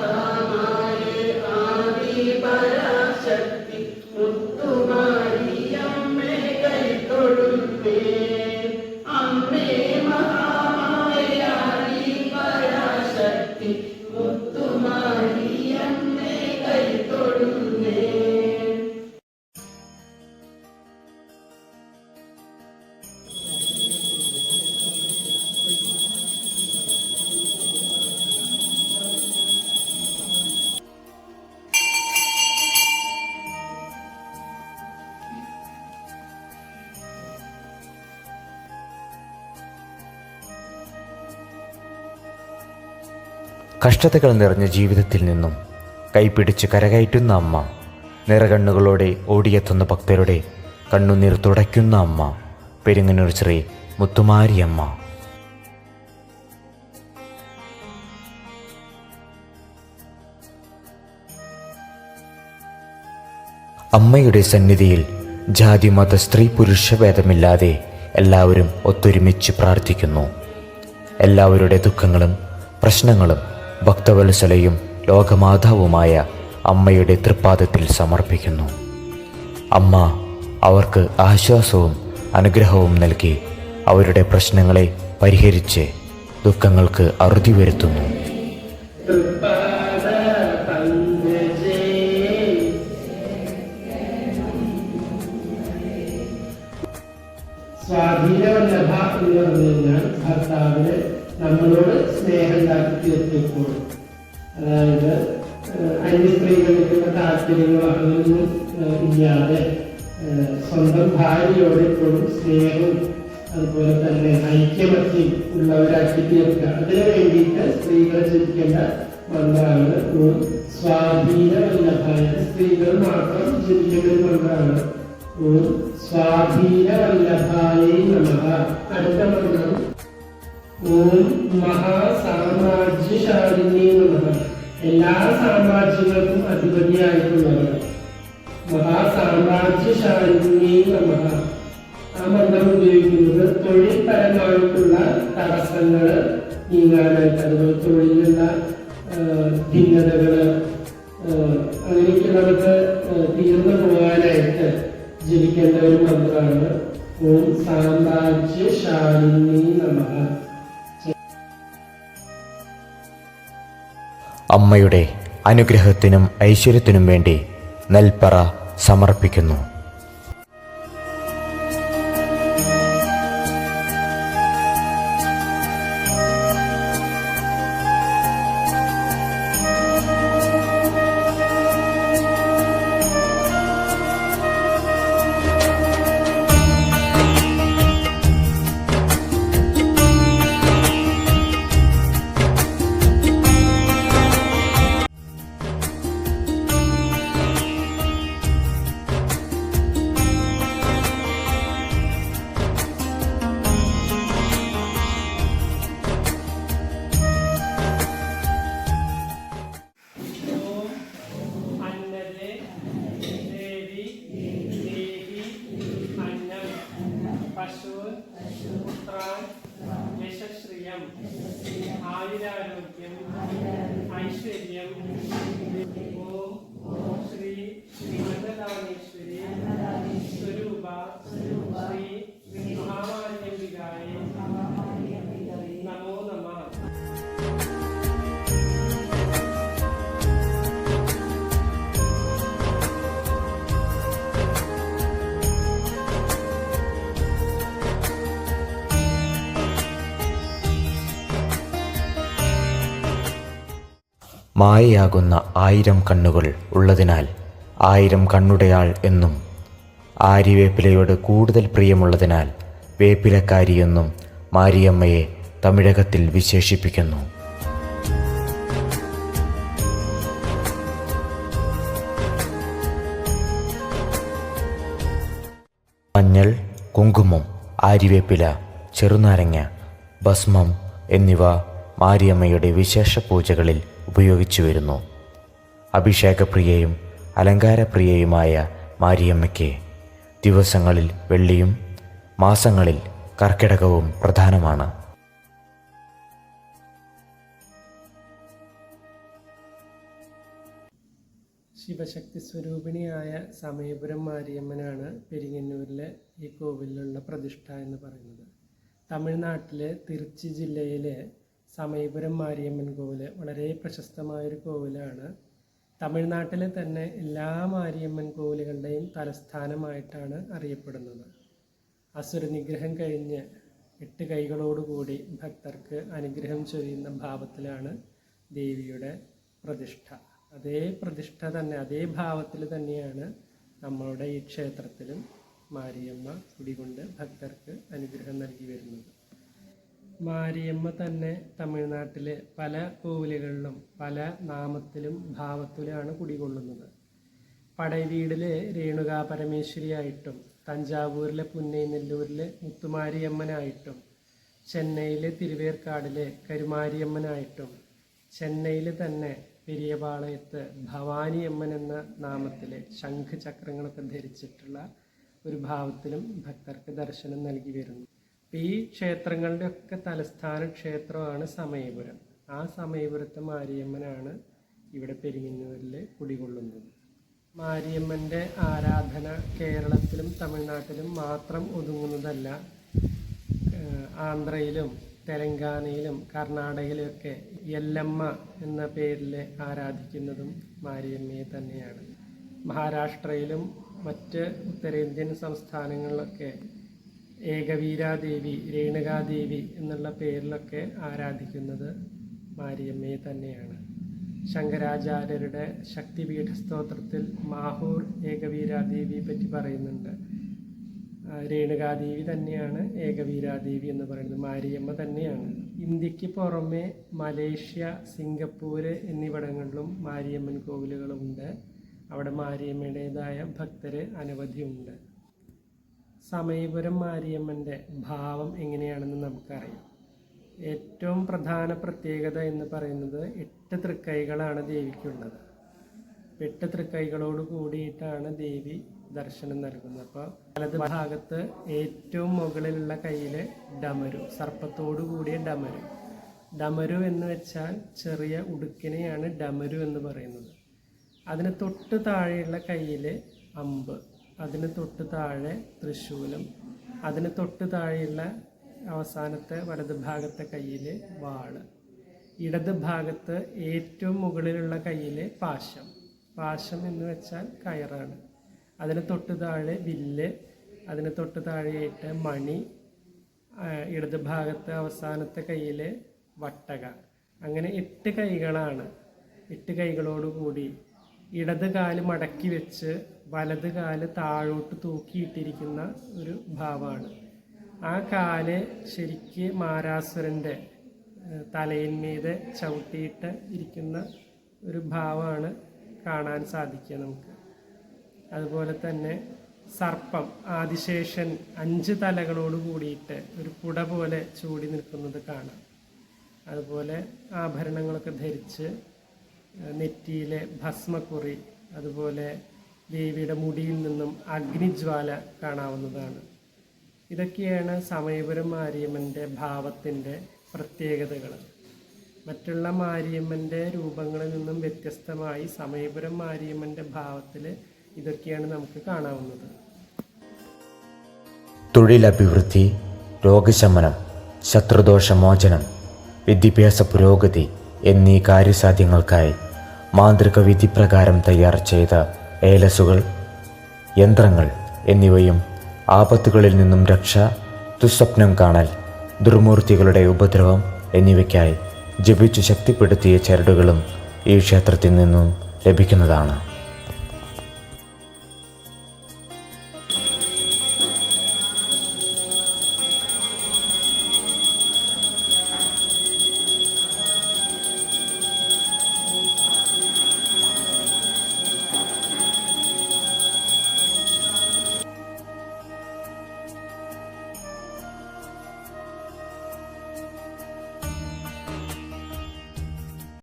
다 കഷ്ടതകൾ നിറഞ്ഞ ജീവിതത്തിൽ നിന്നും കൈപിടിച്ച് കരകയറ്റുന്ന അമ്മ നിറകണ്ണുകളോടെ ഓടിയെത്തുന്ന ഭക്തരുടെ കണ്ണുനീർ തുടയ്ക്കുന്ന അമ്മ പെരുങ്ങനൂർ ശ്രീ മുത്തുമാരിയമ്മ അമ്മയുടെ സന്നിധിയിൽ ജാതി മത സ്ത്രീ പുരുഷ ഭേദമില്ലാതെ എല്ലാവരും ഒത്തൊരുമിച്ച് പ്രാർത്ഥിക്കുന്നു. എല്ലാവരുടെ ദുഃഖങ്ങളും പ്രശ്നങ്ങളും ഭക്തവത്സലയും ലോകമാതാവുമായ അമ്മയുടെ തൃപ്പാദത്തിൽ സമർപ്പിക്കുന്നു. അമ്മ അവർക്ക് ആശ്വാസവും അനുഗ്രഹവും നൽകി അവരുടെ പ്രശ്നങ്ങളെ പരിഹരിച്ച് ദുഃഖങ്ങൾക്ക് അറുതി വരുത്തുന്നു. തീർത്തിപ്പോൾ അതായത് അന്യ സ്ത്രീകൾക്കുള്ള താല്പര്യങ്ങളോ അങ്ങനെയൊന്നും ഇല്ലാതെ സ്വന്തം ഭാര്യയോട് ഇപ്പോഴും സ്നേഹവും അതുപോലെ തന്നെ ഐക്യമത്യം ഉള്ളവരാക്കി തീർക്കുക അതിനു വേണ്ടിയിട്ട് സ്ത്രീകൾ ചിന്തിക്കേണ്ട മന്ത്രാണ് ഓം സ്വാധീന വല്ലഭായ സ്ത്രീകൾ മാത്രം ചിന്തിക്കേണ്ട ഒരു മന്ത്രാണ് ഓം സ്വാധീന അടുത്ത മന്ത്രം ഓം മഹാസാമ്രാജ്യശാലിനി നമഃ എല്ലാ സാമ്രാജ്യങ്ങൾക്കും അധിപതിയായിട്ടുള്ളത് മഹാസാമ്രാജ്യശാലിനി നമഃ. ആ മന്ത്രം ഉപയോഗിക്കുന്നത് തൊഴിൽപരമായിട്ടുള്ള തടസ്സങ്ങൾ നീങ്ങാനായിട്ട് അതുപോലെ തൊഴിലുള്ള ഭിന്നതകൾ ആ, തീർന്നു പോകാനായിട്ട് ജപിക്കേണ്ട ഒരു മന്ത്രമാണ് ഓം സാമ്രാജ്യശാലിനി നമഃ. അമ്മയുടെ അനുഗ്രഹത്തിനും ഐശ്വര്യത്തിനും വേണ്ടി നെൽപ്പറ സമർപ്പിക്കുന്നു. മായയാകുന്ന ആയിരം കണ്ണുകൾ ഉള്ളതിനാൽ ആയിരം കണ്ണുടയാൾ എന്നും ആര്യവേപ്പിലയോട് കൂടുതൽ പ്രിയമുള്ളതിനാൽ വേപ്പിലക്കാരി എന്നും മാരിയമ്മയെ തമിഴകത്തിൽ വിശേഷിപ്പിക്കുന്നു. മഞ്ഞൾ കുങ്കുമം ആര്യവേപ്പില ചെറുനാരങ്ങ ഭസ്മം എന്നിവ മാരിയമ്മയുടെ വിശേഷ പൂജകളിൽ ഉപയോഗിച്ചു വരുന്നു. അഭിഷേകപ്രിയയും അലങ്കാരപ്രിയയുമായ മാരിയമ്മയ്ക്ക് ദിവസങ്ങളിൽ വെള്ളിയും മാസങ്ങളിൽ കർക്കിടകവും പ്രധാനമാണ്. ശിവശക്തി സ്വരൂപിണിയായ സമയപുരം മാരിയമ്മനാണ് പെരിങ്ങന്നൂരിലെ ഈ കോവിലിലുള്ള പ്രതിഷ്ഠ എന്ന് പറയുന്നത്. തമിഴ്നാട്ടിലെ തിരുച്ചി ജില്ലയിലെ സമയപുരം മാരിയമ്മൻ കോവിൽ വളരെ പ്രശസ്തമായൊരു കോവിലാണ്. തമിഴ്നാട്ടിലെ തന്നെ എല്ലാ മാരിയമ്മൻ കോവിലുകളുടെയും തലസ്ഥാനമായിട്ടാണ് അറിയപ്പെടുന്നത്. അസുരനിഗ്രഹം കഴിഞ്ഞ് എട്ട് കൈകളോടുകൂടി ഭക്തർക്ക് അനുഗ്രഹം ചൊരിയുന്ന ഭാവത്തിലാണ് ദേവിയുടെ പ്രതിഷ്ഠ. അതേ പ്രതിഷ്ഠ തന്നെ അതേ ഭാവത്തിൽ തന്നെയാണ് നമ്മളുടെ ഈ ക്ഷേത്രത്തിലും മാരിയമ്മ കുടികൊണ്ട് ഭക്തർക്ക് അനുഗ്രഹം നൽകി വരുന്നത്. മാരിയമ്മ തന്നെ തമിഴ്നാട്ടിലെ പല കോവിലുകളിലും പല നാമത്തിലും ഭാവത്തിലുമാണ് കുടികൊള്ളുന്നത്. പടയവീടിലെ രേണുകാ പരമേശ്വരിയായിട്ടും തഞ്ചാവൂരിലെ പുന്നൈനെല്ലൂരിലെ മുത്തുമാരിയമ്മനായിട്ടും ചെന്നൈയിലെ തിരുവേർക്കാടിലെ കരുമാരിയമ്മനായിട്ടും ചെന്നൈയിൽ തന്നെ പെരിയപാളയത്ത് ഭവാനിയമ്മൻ എന്ന നാമത്തിലെ ശംഖ് ചക്രങ്ങളൊക്കെ ധരിച്ചിട്ടുള്ള ഒരു ഭാവത്തിലും ഭക്തർക്ക് ദർശനം നൽകി വരുന്നു. ഈ ക്ഷേത്രങ്ങളുടെ ഒക്കെ തലസ്ഥാന ക്ഷേത്രമാണ് സമയപുരം. ആ സമയപുരത്തെ മാരിയമ്മനാണ് ഇവിടെ പെരിങ്ങന്നൂരിൽ കുടികൊള്ളുന്നത്. മാരിയമ്മന്റെ ആരാധന കേരളത്തിലും തമിഴ്നാട്ടിലും മാത്രം ഒതുങ്ങുന്നതല്ല ആന്ധ്രയിലും തെലങ്കാനയിലും കർണാടകയിലുമൊക്കെ യെല്ലമ്മ എന്ന പേരിൽ ആരാധിക്കുന്നതും മാരിയമ്മയെ തന്നെയാണ്. മഹാരാഷ്ട്രയിലും മറ്റ് ഉത്തരേന്ത്യൻ സംസ്ഥാനങ്ങളിലൊക്കെ ഏകവീരാദേവി രേണുകാദേവി എന്നുള്ള പേരിലൊക്കെ ആരാധിക്കുന്നത് മാരിയമ്മയെ തന്നെയാണ്. ശങ്കരാചാര്യരുടെ ശക്തിപീഠ സ്തോത്രത്തിൽ മാഹൂർ ഏകവീരാദേവിയെ പറ്റി പറയുന്നുണ്ട്. രേണുകാദേവി തന്നെയാണ് ഏകവീരാദേവി എന്ന് പറയുന്നത്. മാരിയമ്മ തന്നെയാണ്. ഇന്ത്യയ്ക്ക് പുറമെ മലേഷ്യ സിംഗപ്പൂർ എന്നിവിടങ്ങളിലും മാരിയമ്മൻ കോവിലുകളുണ്ട്. അവിടെ മാരിയമ്മയുടേതായ ഭക്തര് അനവധിയുണ്ട് സമയപുരം മാരിയമ്മന്റെ ഭാവം എങ്ങനെയാണെന്ന് നമുക്കറിയാം. ഏറ്റവും പ്രധാന പ്രത്യേകത എന്ന് പറയുന്നത് എട്ട് തൃക്കൈകളാണ് ദേവിക്കുള്ളത്. എട്ട് തൃക്കൈകളോട് കൂടിയിട്ടാണ് ദേവി ദർശനം നൽകുന്നത്. അപ്പോൾ വലത് ഭാഗത്ത് ഏറ്റവും മുകളിലുള്ള കയ്യിൽ ഡമരു സർപ്പത്തോടു കൂടിയ ഡമരു. ഡമരു എന്ന് വെച്ചാൽ ചെറിയ ഉടുക്കിനെയാണ് ഡമരു എന്ന് പറയുന്നത്. അതിന് തൊട്ട് താഴെയുള്ള കയ്യിൽ അമ്പ്. അതിന് തൊട്ട് താഴെ തൃശൂലം അതിന് തൊട്ട് താഴെയുള്ള അവസാനത്തെ വലത് ഭാഗത്തെ കയ്യിൽ വാൾ. ഇടത് ഭാഗത്ത് ഏറ്റവും മുകളിലുള്ള കയ്യിൽ പാശം. പാശം എന്ന് വെച്ചാൽ കയറാണ്. അതിന് തൊട്ട് താഴെ വില്ല് അതിന് തൊട്ട് താഴെയായിട്ട് മണി ഇടത് ഭാഗത്ത് അവസാനത്തെ കയ്യിൽ വട്ടക. അങ്ങനെ എട്ട് കൈകളാണ്. എട്ട് കൈകളോട് കൂടി ഇടത് കാൽ മടക്കി വെച്ച് വലത് കാൽ താഴോട്ട് തൂക്കിയിട്ടിരിക്കുന്ന ഒരു ഭാവമാണ്. ആ കാൽ ശരിക്ക് മാരാസുരന്റെ തലയിന്മീത് ചവിട്ടിയിട്ട് ഇരിക്കുന്ന ഒരു ഭാവമാണ് കാണാൻ സാധിക്കുക നമുക്ക്. അതുപോലെ തന്നെ സർപ്പം ആദിശേഷൻ അഞ്ച് തലകളോട് കൂടിയിട്ട് ഒരു കുട പോലെ ചൂടി നിൽക്കുന്നത് കാണാം. അതുപോലെ ആഭരണങ്ങളൊക്കെ ധരിച്ച് നെറ്റിയിലെ ഭസ്മക്കുറി അതുപോലെ ദേവിയുടെ മുടിയിൽ നിന്നും അഗ്നിജ്വാല കാണാവുന്നതാണ്. ഇതൊക്കെയാണ് സമയപുരം മാരിയമ്മന്റെ ഭാവത്തിന്റെ പ്രത്യേകതകൾ. മറ്റുള്ള മാരിയമ്മന്റെ രൂപങ്ങളിൽ നിന്നും വ്യത്യസ്തമായി സമയപുരം മാരിയമ്മന്റെ ഭാവത്തിൽ ഇതൊക്കെയാണ് നമുക്ക് കാണാവുന്നത്. തൊഴിലഭിവൃദ്ധി രോഗശമനം ശത്രുദോഷമോചനം വിദ്യാഭ്യാസ പുരോഗതി എന്നീ കാര്യസാധ്യങ്ങൾക്കായി മാന്ത്രിക വിധിപ്രകാരം തയ്യാർ ചെയ്ത ഏലസുകൾ യന്ത്രങ്ങൾ എന്നിവയും ആപത്തുകളിൽ നിന്നും രക്ഷ ദുസ്വപ്നം കാണൽ ദുർമൂർത്തികളുടെ ഉപദ്രവം എന്നിവയ്ക്കായി ജപിച്ചു ശക്തിപ്പെടുത്തിയ ചരടുകളും ഈ ക്ഷേത്രത്തിൽ നിന്നും ലഭിക്കുന്നതാണ്.